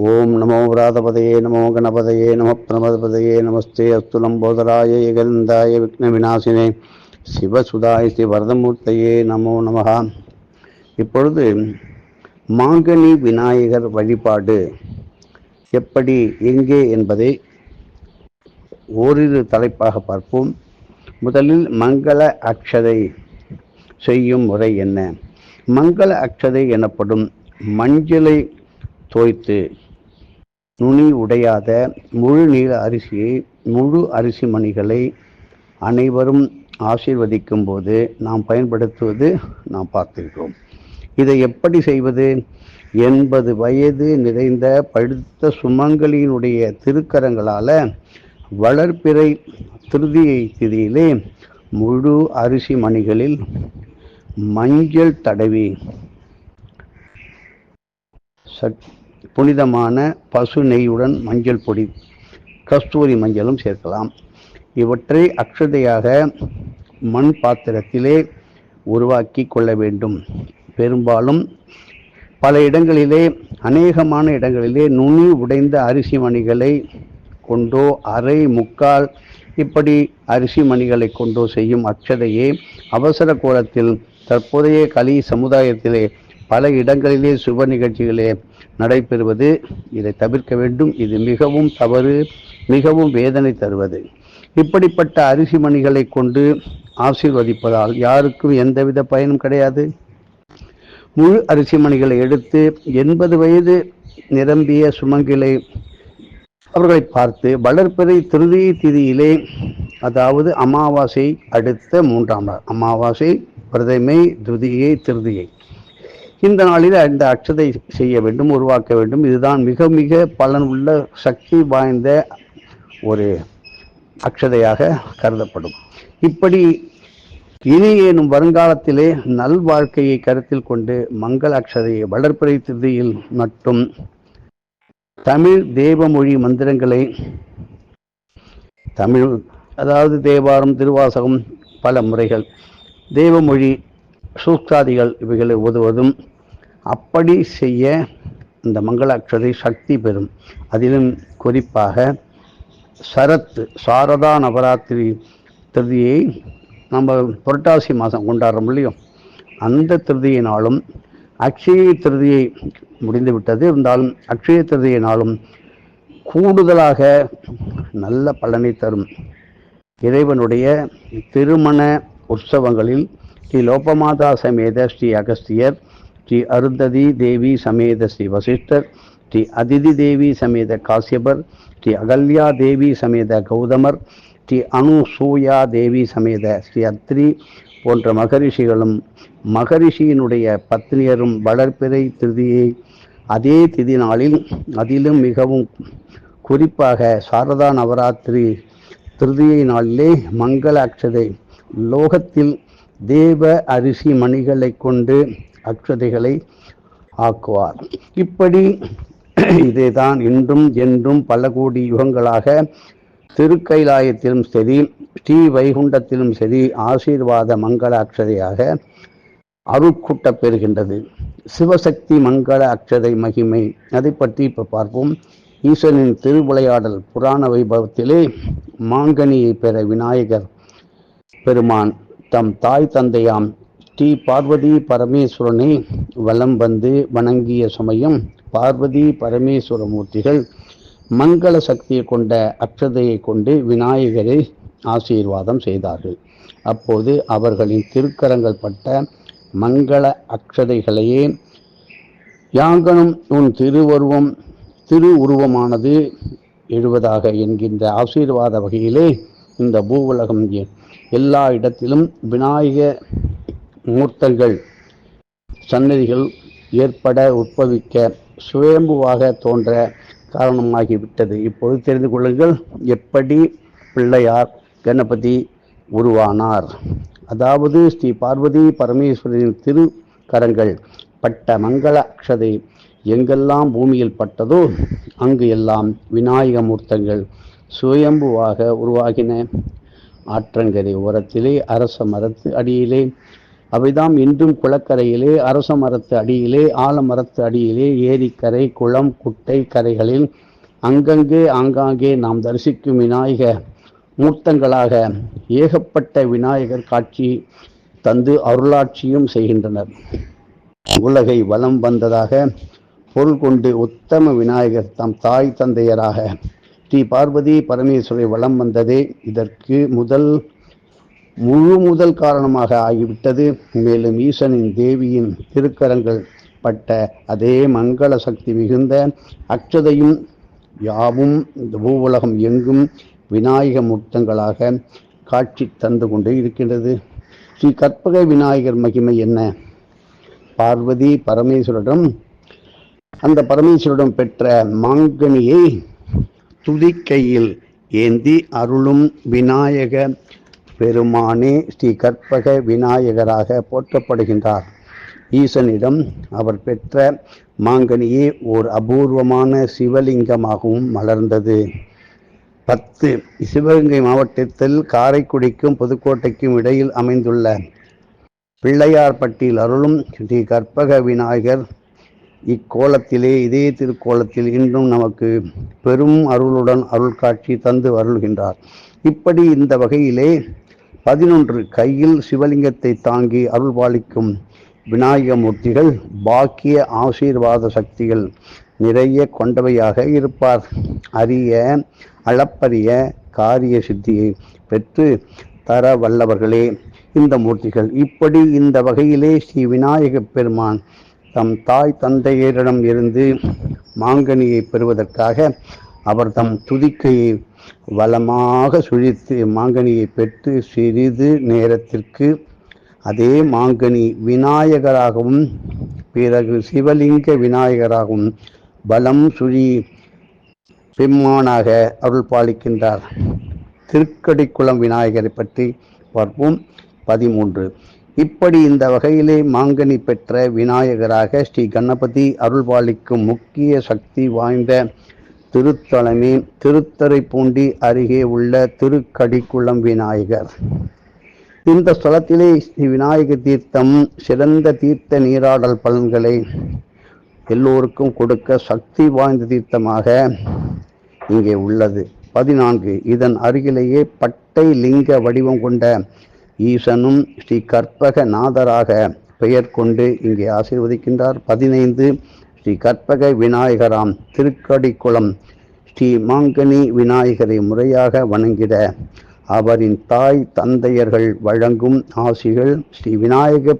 ஓம் நமோ விராதபதையே நமோ கணபதையே நம பிரமதபதையே நமஸ்தே அஸ்து லம்போதராய ஏகந்தாய விக்ன விநாசினே சிவசுதாய ஸ்ரீ வரதமூர்த்தையே நமோ நமகா இப்பொழுது மாங்கனி விநாயகர் வழிபாடு எப்படி எங்கே என்பதை ஓரிரு தலைப்பாக பார்ப்போம். முதலில் மங்கள அக்ஷதை செய்யும் முறை என்ன? மங்கள அக்ஷதை எனப்படும் மஞ்சளை தோய்த்து நுனி உடையாத முழு நீள அரிசியை முழு அரிசி மணிகளை அனைவரும் ஆசீர்வதிக்கும் போது நாம் பயன்படுத்துவது நாம் பார்த்திருக்கிறோம். இதை எப்படி செய்வது? எண்பது வயது நிறைந்த பழுத்த சுமங்கலியினுடைய திருக்கரங்களால் வளர்ப்பிறை திருதியை திதியிலே முழு அரிசி மணிகளில் மஞ்சள் தடவி சட் புனிதமான பசு நெய்யுடன் மஞ்சள் பொடி கஸ்தூரி மஞ்சளும் சேர்க்கலாம். இவற்றை அக்ஷதையாக மண் பாத்திரத்திலே உருவாக்கி கொள்ள வேண்டும். பெரும்பாலும் பல இடங்களிலே அநேகமான இடங்களிலே நுனி உடைந்த அரிசி மணிகளை கொண்டோ அரை முக்கால் இப்படி அரிசி மணிகளை கொண்டோ செய்யும் அக்ஷதையே அவசர கோலத்தில் தற்போதைய கலி சமுதாயத்திலே பல இடங்களிலே சுப நிகழ்ச்சிகளே நடைபெறுவது இதை தவிர்க்க வேண்டும். இது மிகவும் தவறு மிகவும் வேதனை தருவது. இப்படிப்பட்ட அரிசி மணிகளை கொண்டு ஆசீர்வதிப்பதால் யாருக்கும் எந்தவித பயனும் கிடையாது. முழு அரிசி மணிகளை எடுத்து எண்பது வயது நிரம்பிய சுமங்கிலை அவர்களை பார்த்து வளர்ப்பிறை திருதி திதியிலே அதாவது அமாவாசை அடுத்த மூன்றாம் நாள் அமாவாசை பிரதமை துதியை திருதியை. இந்த நாளில் இந்த அக்ஷதை செய்ய வேண்டும் உருவாக்க வேண்டும். இதுதான் மிக மிக பலன் உள்ள சக்தி வாய்ந்த ஒரு அக்ஷதையாக கருதப்படும். இப்படி இனி எனும் வருங்காலத்திலே நல்வாழ்க்கையை கருத்தில் கொண்டு மங்கள அக்ஷதையை வளர்ப்பிறை திருதியில் மட்டும் தமிழ் தேவமொழி மந்திரங்களை தமிழ் அதாவது தேவாரம் திருவாசகம் பல முறைகள் தேவமொழி சூக்தாதிகள் இவைகளை ஓதுவதும் அப்படி செய்ய இந்த மங்கள அக்ஷதை சக்தி பெறும். அதிலும் குறிப்பாக சரத்து சாரதா நவராத்திரி திருதியை நம்ம புரட்டாசி மாதம் கொண்டாடுறோம் இல்லையோ? அந்த திருதியினாலும் அக்ஷய திருதியை முடிந்து விட்டது. இருந்தாலும் அக்ஷய திருதியினாலும் கூடுதலாக நல்ல பலனை தரும். இறைவனுடைய திருமண உற்சவங்களில் ஸ்ரீ லோபமாதா சமேத ஸ்ரீ அகஸ்தியர் ஸ்ரீ அருந்ததி தேவி சமேத ஸ்ரீ வசிஷ்டர் ஸ்ரீ அதிதி தேவி சமேத காசியபர் ஸ்ரீ அகல்யா தேவி சமேத கௌதமர் ஸ்ரீ அனுசூயா தேவி சமேத ஸ்ரீ அத்ரி போன்ற மகரிஷிகளும் மகரிஷியினுடைய பத்னியரும் வளர்ப்பிறை திருதியை அதே திதி நாளில் அதிலும் மிகவும் குறிப்பாக சாரதா நவராத்திரி திருதியை நாளிலே மங்கள அக்ஷதை லோகத்தில் தேவ அரிசி மணிகளை கொண்டு அக்ஷதைகளை ஆக்குவார். இப்படி இதைதான் இன்றும் என்றும் பல கோடி யுகங்களாக திருக்கைலாயத்திலும் சரி ஸ்ரீ வைகுண்டத்திலும் சரி ஆசீர்வாத மங்கள அக்ஷதையாக அருட்கூட்ட பெறுகின்றது. சிவசக்தி மங்கள அக்ஷதை மகிமை. அதை பற்றி இப்போ பார்ப்போம். ஈஸ்வரனின் திருவிளையாடல் புராண வைபவத்திலே மாங்கனியை பெற விநாயகர் பெருமான் தம் தாய் தந்தையாம் ஸ்ரீ பார்வதி பரமேஸ்வரனை வலம் வந்து வணங்கிய சமயம் பார்வதி பரமேஸ்வர மூர்த்திகள் மங்கள சக்தியை கொண்ட அக்ஷதையை கொண்டு விநாயகரை ஆசீர்வாதம் செய்தார்கள். அப்போது அவர்களின் திருக்கரங்கள் பட்ட மங்கள அக்ஷதைகளையே யாங்கனும் உன் திருவருவம் திரு உருவமானது எழுவதாக என்கின்ற ஆசீர்வாத வகையிலே இந்த பூவுலகம் எல்லா இடத்திலும் விநாயக மூர்த்தங்கள். சன்னதிகள் ஏற்பட உற்பவிக்க சுயம்புவாக தோன்ற காரணமாகிவிட்டது. இப்போது தெரிந்து கொள்ளுங்கள் எப்படி பிள்ளையார் கணபதி உருவானார்? அதாவது ஸ்ரீ பார்வதி பரமேஸ்வரனின் திருக்கரங்கள் பட்ட மங்கள அக்ஷதை எங்கெல்லாம் பூமியில் பட்டதோ அங்கு எல்லாம் விநாயக மூர்த்தங்கள் சுயம்புவாக உருவாகின. ஆற்றங்கரை ஓரத்திலே அரச மரத்து அடியிலே அவைதாம் இன்றும் குளக்கரையிலே அரச மரத்து அடியிலே ஆலமரத்து அடியிலே ஏரிக்கரை குளம் குட்டை கரைகளில் அங்கங்கே ஆங்காங்கே நாம் தரிசிக்கும் விநாயக மூர்த்தங்களாக ஏகப்பட்ட விநாயகர் காட்சி தந்து அருளாட்சியும் செய்கின்றனர். உலகை வலம் வந்ததாக பொருள் கொண்டு உத்தம விநாயகர் தம் தாய் தந்தையராக ஸ்ரீ பார்வதி பரமேஸ்வரை வலம் வந்ததே இதற்கு முதல் முழு முதல் காரணமாக ஆகிவிட்டது. மேலும் ஈசனின் தேவியின் திருக்கரங்கள் பட்ட அதே மங்கள சக்தி மிகுந்த அக்ஷதையும் யாவும் இந்த பூவுலகம் எங்கும் விநாயக மூர்த்தங்களாக காட்சி தந்து கொண்டே இருக்கின்றது. ஸ்ரீ கற்பக விநாயகர் மகிமை என்ன? பார்வதி பரமேஸ்வரிடம் அந்த பரமேஸ்வரிடம் பெற்ற மாங்கனியை துதிக்கையில் ஏந்தி அருளும் விநாயக பெருமானே ஸ்ரீ கற்பக விநாயகராக போற்றப்படுகின்றார். ஈசனிடம் அவர் பெற்ற மாங்கனியே ஓர் அபூர்வமான சிவலிங்கமாகவும் மலர்ந்தது. பத்து சிவகங்கை மாவட்டத்தில் காரைக்குடிக்கும் புதுக்கோட்டைக்கும் இடையில் அமைந்துள்ள பிள்ளையார்பட்டியில் அருளும் ஸ்ரீ கற்பக விநாயகர். இக்கோலத்திலே இதே திருக்கோலத்தில் இன்றும் நமக்கு பெரும் அருளுடன் அருள் காட்சி தந்து அருள்கின்றார். இப்படி இந்த வகையிலே பதினொன்று கையில் சிவலிங்கத்தை தாங்கி அருள்பாலிக்கும் விநாயகமூர்த்திகள் பாக்கிய ஆசீர்வாத சக்திகள் நிறைய கொண்டவையாக இருப்பார். அரிய அளப்பரிய காரிய சித்தியை பெற்று தர வல்லவர்களே இந்த மூர்த்திகள் இப்படி இந்த வகையிலே ஸ்ரீ விநாயகப் பெருமான் தம் தாய் தந்தையரிடம் இருந்து மாங்கனியை பெறுவதற்காக அவர் தம் துதிக்கையை வளமாக சுழித்து மாங்கனியை பெற்று சிறிது நேரத்திற்கு அதே மாங்கனி விநாயகராகவும் பிறகு சிவலிங்க விநாயகராகவும் பலம் சுழி பெம்மானாக அருள் பாலிக்கின்றார். திருக்கடிக்குளம் விநாயகரை பற்றி பார்ப்போம். பதிமூன்று. இப்படி இந்த வகையிலே மாங்கனி பெற்ற விநாயகராக ஸ்ரீ கணபதி அருள்பாலிக்கும் முக்கிய சக்தி வாய்ந்த திருத்தலமே திருத்தரைப்பூண்டி அருகே உள்ள திருக்கடிக்குளம் விநாயகர். இந்த ஸ்தலத்திலே ஸ்ரீ விநாயக தீர்த்தம் சிறந்த தீர்த்த நீராடல் பலன்களை எல்லோருக்கும் கொடுக்க சக்தி வாய்ந்த தீர்த்தமாக இங்கே உள்ளது. பதினான்கு இதன் அருகிலேயே பட்டை லிங்க வடிவம் கொண்ட ஈசனும் ஸ்ரீ கற்பக நாதராக பெயர் கொண்டு இங்கே ஆசீர்வதிக்கின்றார். பதினைந்து ஸ்ரீ கற்பக விநாயகராம் திருக்கடிக்குளம் ஸ்ரீ மாங்கனி விநாயகரை முறையாக வணங்கிட அவரின் தாய் தந்தையர்கள் வழங்கும் ஆசிகள் ஸ்ரீ விநாயக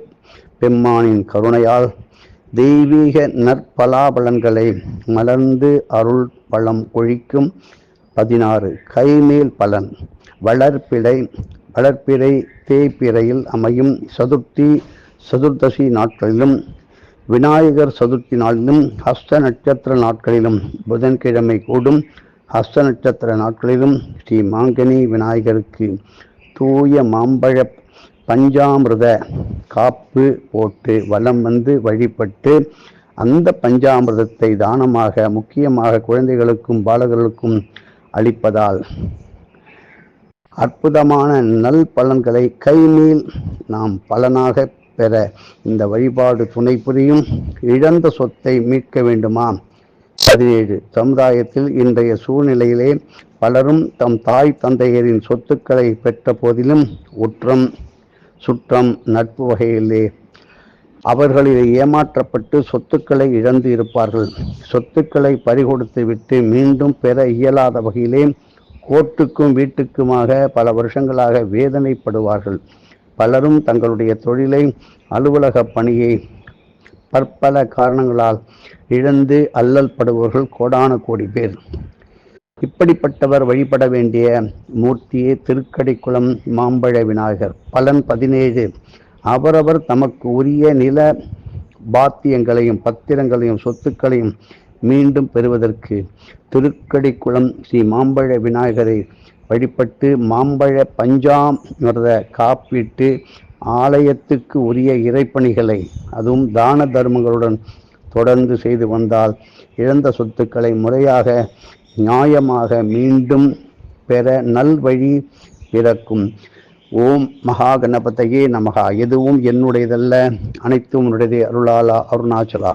பெம்மானின் கருணையால் தெய்வீக நற்பலாபலன்களை மலர்ந்து அருள் பழம் கொழிக்கும் பதினாறு கைமேல் பலன். வளர்ப்பிடை வளர்ப்பிறை தேய்ப்பிறையில் அமையும் சதுர்த்தி சதுர்தசி நாட்களிலும் விநாயகர் சதுர்த்தி நாளிலும் ஹஸ்த நட்சத்திர நாட்களிலும் புதன்கிழமை கூடும் ஹஸ்த நட்சத்திர நாட்களிலும் ஸ்ரீ மாங்கனி விநாயகருக்கு தூய மாம்பழ பஞ்சாமிர்த காப்பு போட்டு வலம் வந்து வழிபட்டு அந்த பஞ்சாமிர்தத்தை தானமாக முக்கியமாக குழந்தைகளுக்கும் பாலகர்களுக்கும் அளிப்பதால் அற்புதமான நல் பலன்களை கைமேல் நாம் பலனாக பெற இந்த வழிபாடு துணை புரியும் இழந்த சொத்தை மீட்க வேண்டுமா? பதினேழு. சமுதாயத்தில் இன்றைய சூழ்நிலையிலே பலரும் தம் தாய் தந்தையரின் சொத்துக்களை பெற்ற போதிலும் உற்றம் சுற்றம் நட்பு வகையிலே அவர்களில் ஏமாற்றப்பட்டு சொத்துக்களை இழந்து இருப்பார்கள். சொத்துக்களை பறிகொடுத்து விட்டு மீண்டும் பெற இயலாத வகையிலே கோர்ட்டுக்கும் வீட்டுக்குமாக பல வருஷங்களாக வேதனைப்படுவார்கள். பலரும் தங்களுடைய தொழிலை அலுவலக பணியை பற்பல காரணங்களால் இழந்து அல்லல் படுபவர்கள் கோடான கோடி பேர். இப்படிப்பட்டவர் வழிபட வேண்டிய மூர்த்தியே திருக்கடிக்குளம் மாம்பழ விநாயகர். பலன் பதினேழு. அவரவர் தமக்கு உரிய நில பாத்தியங்களையும் பத்திரங்களையும் சொத்துக்களையும் மீண்டும் பெறுவதற்கு திருக்கடிக்குளம் ஸ்ரீ மாம்பழ விநாயகரை வழிபட்டு மாம்பழ பஞ்சாமிரத காப்பிட்டு ஆலயத்துக்கு உரிய இறைப்பணிகளை அதுவும் தான தர்மங்களுடன் தொடர்ந்து செய்து வந்தால் இழந்த சொத்துக்களை முறையாக நியாயமாக மீண்டும் பெற நல்வழி பிறக்கும். ஓம் மகா கணபதையே நமகா. எதுவும் என்னுடையதல்ல அனைத்தும் உன்னுடையதே அருளாலா அருணாச்சலா.